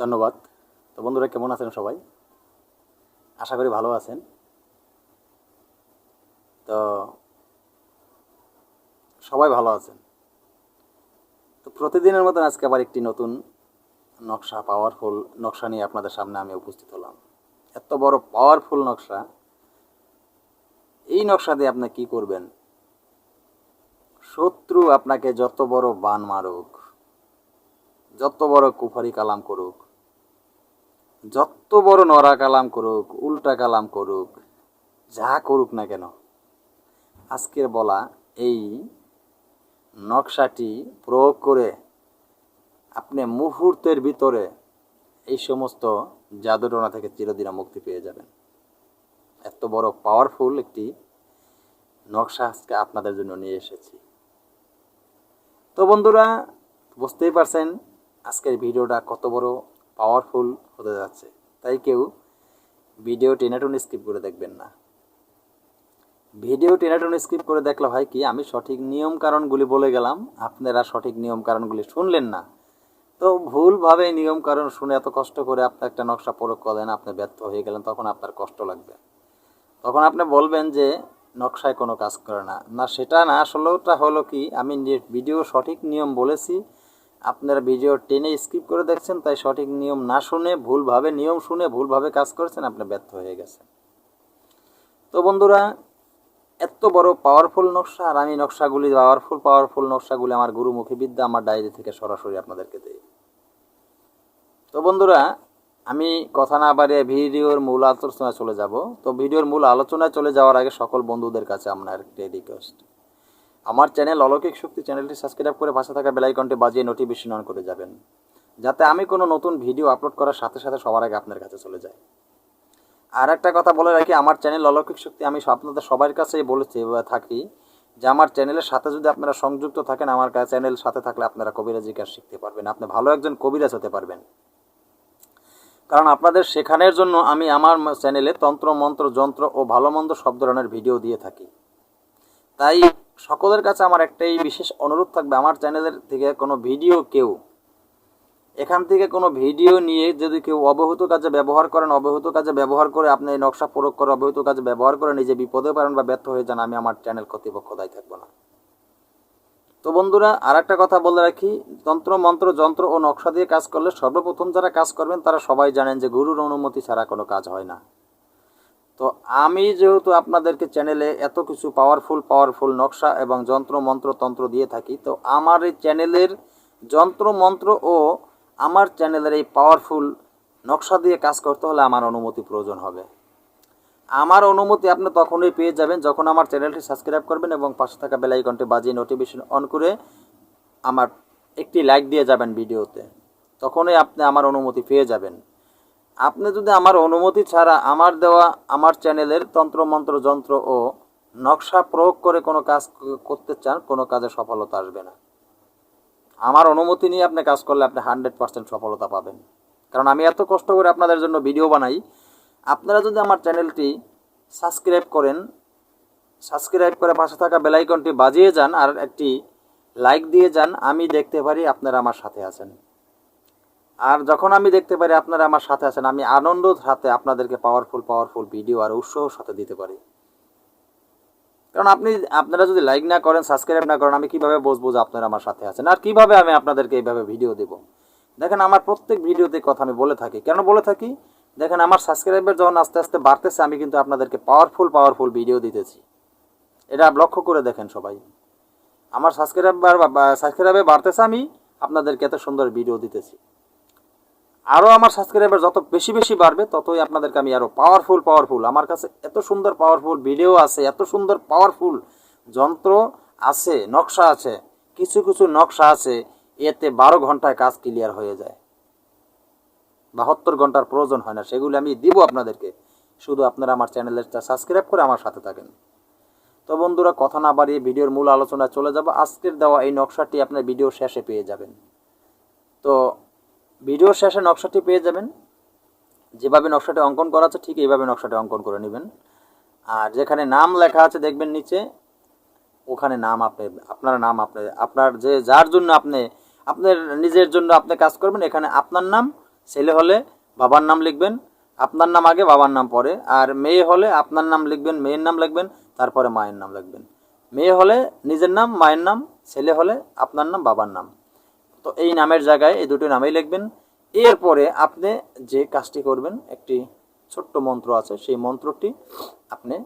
ধন্যবাদ। তো বন্ধুরা, কেমন আছেন সবাই? আশা করি ভালো আছেন। তো সবাই ভালো আছেন। তো প্রতিদিনের মতন আজকে আবার একটি নতুন নকশা পাওয়ারফুল নকশা নিয়ে আপনাদের সামনে আমি উপস্থিত হলাম। এত বড় পাওয়ারফুল নকশা। এই নকশা দিয়ে আপনি কি করবেন? শত্রু আপনাকে যত বড় বান মারুক যত বড় কুফারি কালাম করুক, যত বড় নরা কালাম করুক, উল্টা কালাম করুক, যা করুক না কেন, আজকের বলা এই নকশাটি প্রয়োগ করে আপনি মুহূর্তের ভিতরে এই সমস্ত জাদুটনা থেকে চিরদিনা মুক্তি পেয়ে যাবেন। এত বড় পাওয়ারফুল একটি নকশা আজকে আপনাদের জন্য নিয়ে এসেছি। তো বন্ধুরা, বুঝতেই পারছেন আজকের ভিডিওটা কত বড় পাওয়ারফুল হতে যাচ্ছে। তাই কেউ ভিডিও টেনাটুন স্কিপ করে দেখবেন না। ভিডিও টেনাটুন স্কিপ করে দেখলে হয় কি, আমি সঠিক নিয়ম কারণগুলি বলে গেলাম, আপনারা সঠিক নিয়ম কারণগুলি শুনলেন না। তো ভুলভাবে নিয়ম কারণ শুনে এত কষ্ট করে আপনি একটা নকশা প্রয়োগ করেন আপনি ব্যর্থ হয়ে গেলেন, তখন আপনার কষ্ট লাগবে। তখন আপনি বলবেন যে, নকশায় কোনো কাজ করে না। না, সেটা না, আসলেওটা হলো কি, আমি ভিডিও সঠিক নিয়ম বলেছি আপনারা ভিডিও টেনে স্কিপ করে দেখছেন, তাই সঠিক নিয়ম না শুনে, ভুলভাবে নিয়ম শুনে, ভুলভাবে কাজ করেছেন, আপনি ব্যর্থ হয়ে গেছেন। তো বন্ধুরা, এত বড় পাওয়ারফুল নকশা, আর আমি নকশাগুলি পাওয়ারফুল পাওয়ারফুল নকশাগুলি আমার গুরুমুখী বিদ্যা আমার ডায়েরি থেকে সরাসরি আপনাদেরকে দিই। তো বন্ধুরা, আমি কথা না বাড়িয়ে ভিডিওর মূল আলোচনায় চলে যাব। তো ভিডিওর মূল আলোচনায় চলে যাওয়ার আগে সকল বন্ধুদের কাছে আমার একটি রিকোয়েস্ট আমার চ্যানেল অলৌকিক শক্তি চ্যানেলটি সাবস্ক্রাইব করে পাশে থাকা বেলাইকনটি বাজিয়ে নোটিফিকেশন অন করে যাবেন, যাতে আমি কোনো নতুন ভিডিও আপলোড করার সাথে সাথে সবার আগে আপনার কাছে চলে যায়। আর একটা কথা বলে রাখি, আমার চ্যানেল অলৌকিক শক্তি আমি আপনাদের সবার কাছেই বলেছি থাকি যে আমার চ্যানেলের সাথে যদি আপনারা সংযুক্ত থাকেন, আমার চ্যানেল সাথে থাকলে আপনারা কবিরাজি কাজ শিখতে পারবেন, আপনি ভালো একজন কবিরাজ হতে পারবেন। কারণ আপনাদের শেখানোর জন্য আমি আমার চ্যানেলে তন্ত্র, মন্ত্র, যন্ত্র ও ভালো মন্দ সব ধরনের ভিডিও দিয়ে থাকি। তাই সকলের কাছে আমার একটাই বিশেষ অনুরোধ থাকবে, আমার চ্যানেলের থেকে কোনো ভিডিও কেউ, এখান থেকে কোনো ভিডিও নিয়ে যদি কেউ অবহিত কাজে ব্যবহার করেন, অবহিত কাজে ব্যবহার করে আপনি এই নকশা প্রয়োগ করে, অবহিত কাজে ব্যবহার করে নিজে বিপদে পারেন বা ব্যর্থ হয়ে যান, আমি আমার চ্যানেল কর্তৃপক্ষ দায়ী থাকব না। তো বন্ধুরা আর একটা কথা বলে রাখি, তন্ত্র, মন্ত্র, যন্ত্র ও নকশা দিয়ে কাজ করলে সর্বপ্রথম যারা কাজ করবেন, তারা সবাই জানেন যে গুরুর অনুমতি ছাড়া কোনো কাজ হয় না। তো আমি যেহেতু আপনাদেরকে চ্যানেলে এত কিছু পাওয়ারফুল পাওয়ারফুল নকশা এবং যন্ত্র, মন্ত্র, তন্ত্র দিয়ে থাকি, তো আমার এই চ্যানেলের যন্ত্র, মন্ত্র ও আমার চ্যানেলের এই পাওয়ারফুল নকশা দিয়ে কাজ করতে হলে আমার অনুমতি প্রয়োজন হবে। আমার অনুমতি আপনি তখনই পেয়ে যাবেন যখন আমার চ্যানেলটি সাবস্ক্রাইব করবেন এবং পাশে থাকা বেল আইকনটি বাজিয়ে নোটিফিকেশন অন করে আমার একটি লাইক দিয়ে যাবেন ভিডিওতে। তখনই আপনি আমার অনুমতি পেয়ে যাবেন। আপনি যদি আমার অনুমতি ছাড়া আমার দেওয়া আমার চ্যানেলের তন্ত্র, মন্ত্র, যন্ত্র ও নকশা প্রয়োগ করে কোনো কাজ করতে চান, কোনো কাজে সফলতা আসবে না। আমার অনুমতি নিয়ে আপনি কাজ করলে আপনি হান্ড্রেড পার্সেন্ট সফলতা পাবেন। কারণ আমি এত কষ্ট করে আপনাদের জন্য ভিডিও বানাই। আপনারা যদি আমার চ্যানেলটি সাবস্ক্রাইব করেন, সাবস্ক্রাইব করে পাশে থাকা বেলাইকনটি বাজিয়ে যান আর একটি লাইক দিয়ে যান, আমি দেখতে পারি আপনারা আমার সাথে আছেন। আর যখন আমি দেখতে পারি আপনারা আমার সাথে আছেন, আমি আনন্দ সাথে আপনাদেরকে পাওয়ারফুল পাওয়ারফুল ভিডিও আর উৎসাহর সাথে দিতে পারি। কারণ আপনি, আপনারা যদি লাইক না করেন সাবস্ক্রাইব না করেন, আমি কীভাবে বুঝব যে আপনারা আমার সাথে আছেন? আর কীভাবে আমি আপনাদেরকে এইভাবে ভিডিও দেব? দেখেন আমার প্রত্যেক ভিডিওতে কথা আমি বলে থাকি। কেন বলে থাকি? দেখেন আমার সাবস্ক্রাইবার যখন আস্তে আস্তে বাড়তেছে, আমি কিন্তু আপনাদেরকে পাওয়ারফুল পাওয়ারফুল ভিডিও দিতেছি। এটা লক্ষ্য করে দেখেন সবাই। আমার সাবস্ক্রাইবার সাবস্ক্রাইবে বাড়তেছে, আমি আপনাদেরকে এত সুন্দর ভিডিও দিতেছি। আরও আমার সাবস্ক্রাইবার যত বেশি বেশি বাড়বে, ততই আপনাদেরকে আমি আরও পাওয়ারফুল পাওয়ারফুল আমার কাছে এত সুন্দর পাওয়ারফুল ভিডিও আছে, এত সুন্দর পাওয়ারফুল যন্ত্র আছে, নকশা আছে, কিছু কিছু নকশা আছে, এতে বারো ঘন্টায় কাজ ক্লিয়ার হয়ে যায়। বাহাত্তর ঘণ্টার প্রয়োজন হয় না, সেগুলো আমি দিব আপনাদেরকে। শুধু আপনারা আমার চ্যানেলটা সাবস্ক্রাইব করে আমার সাথে থাকেন। তো বন্ধুরা, কথা না বাড়িয়ে ভিডিওর মূল আলোচনায় চলে যাব। আজকের দেওয়া এই নকশাটি আপনার ভিডিও শেষে পেয়ে যাবেন। তো ভিডিওর শেষে নকশাটি পেয়ে যাবেন। যেভাবে নকশাটি অঙ্কন করা আছে, ঠিক এইভাবে নকশাটি অঙ্কন করে নেবেন। আর যেখানে নাম লেখা আছে, দেখবেন নিচে, ওখানে নাম আপনি, আপনার নাম আপনি, আপনার যে, যার জন্য আপনি, আপনার নিজের জন্য আপনি কাজ করবেন, এখানে আপনার নাম, ছেলে হলে বাবার নাম লিখবেন, আপনার নাম আগে, বাবার নাম পরে, আর মেয়ে হলে আপনার নাম লিখবেন, মেয়ের নাম লিখবেন, তারপরে মায়ের নাম লিখবেন। মেয়ে হলে নিজের নাম, মায়ের নাম, ছেলে হলে আপনার নাম, বাবার নাম। তো এই নামের জায়গায় এই দুটো নামেই লিখবেন। এরপরে আপনি যে কাজটি করবেন, একটি ছোট্ট মন্ত্র আছে, সেই মন্ত্রটি আপনি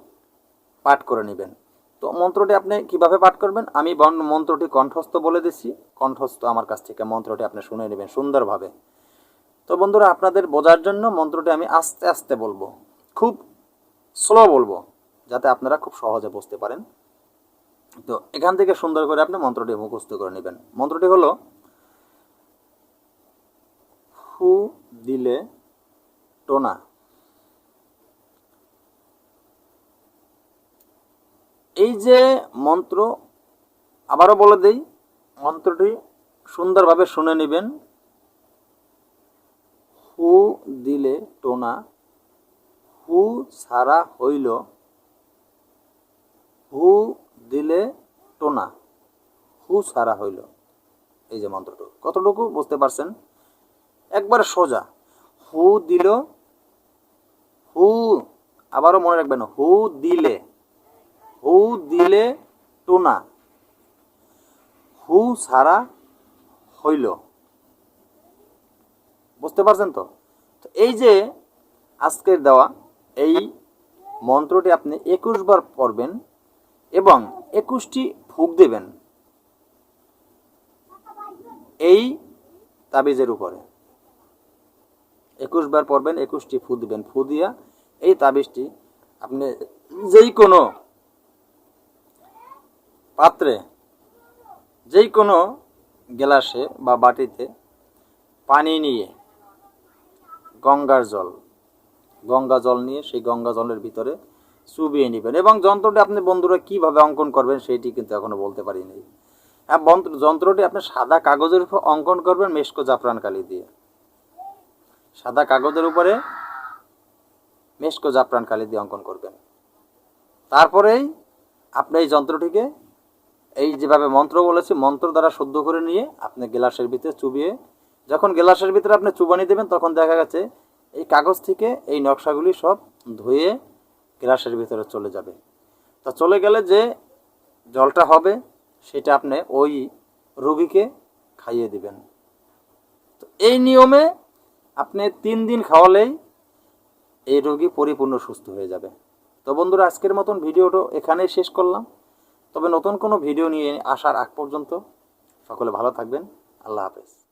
পাঠ করে নেবেন। তো মন্ত্রটি আপনি কীভাবে পাঠ করবেন? আমি মন্ত্রটি কণ্ঠস্থ বলে দিচ্ছি কণ্ঠস্থ আমার কাছ থেকে মন্ত্রটি আপনি শুনে নেবেন সুন্দরভাবে। তো বন্ধুরা, আপনাদের বোঝার জন্য মন্ত্রটি আমি আস্তে আস্তে বলব। খুব স্লো বলব, যাতে আপনারা খুব সহজে বুঝতে পারেন। তো এখান থেকে সুন্দর করে আপনি মন্ত্রটি মুখস্থ করে নেবেন। মন্ত্রটি হলো ফু দিলে টোনা। এই যে মন্ত্র, আবারও বলে দেই, মন্ত্রটি সুন্দরভাবে শুনে নেবেন। হু দিলে টোনা, হু ছাড়া হইল, হু দিলে টোনা, হু ছাড়া হইল। এই যে মন্ত্রটুকু কতটুকু বুঝতে পারছেন? একবার সোজা। হু দিল, হু আবারও মনে রাখবেন, হু দিলে হু দিলে টোনা। হু ছাড়া হইল। বুঝতে পারছেন তো? তো এই যে আজকের দেওয়া, এই মন্ত্রটি আপনি একুশ বার পড়বেন এবং একুশটি ফুক দেবেন এই তাবিজের উপরে। একুশ বার পড়বেন, একুশটি ফু দিবেন। ফু দিয়া এই তাবিজটি আপনি যেই কোনো পাত্রে যেই কোনো গ্লাসে বা বাটিতে পানি নিয়ে গঙ্গার জল, গঙ্গা জল নিয়ে সেই গঙ্গা জলের ভিতরে চুবিয়ে নেবেন এবং যন্ত্রটি আপনি বন্ধুরা কীভাবে অঙ্কন করবেন সেইটি কিন্তু এখনও বলতে পারিনি। হ্যাঁ যন্ত্রটি আপনি সাদা কাগজের উপর অঙ্কন করবেন মেশকো জাফরান কালি দিয়ে। সাদা কাগজের উপরে মেশকো জাফরান কালি দিয়ে অঙ্কন করবেন। তারপরেই আপনি এই যন্ত্রটিকে এই যেভাবে মন্ত্র বলেছি, মন্ত্র দ্বারা শুদ্ধ করে নিয়ে আপনি গ্লাসের ভিতরে চুবিয়ে, যখন গ্লাসের ভিতরে আপনি চুবানি দেবেন, তখন দেখা গেছে এই কাগজ থেকে এই নকশাগুলি সব ধুয়ে গ্লাসের ভিতরে চলে যাবে। তা চলে গেলে যে জলটা হবে, সেটা আপনি ওই রুগীকে খাইয়ে দিবেন। তো এই নিয়মে আপনি তিন দিন খাওয়ালেই এই রোগী পরিপূর্ণ সুস্থ হয়ে যাবে। তো বন্ধুরা, আজকের মতন ভিডিওটা এখানেই শেষ করলাম। তবে নতুন কোনো ভিডিও নিয়ে আসার আগ পর্যন্ত সকলে ভালো থাকবেন। আল্লাহ হাফেজ।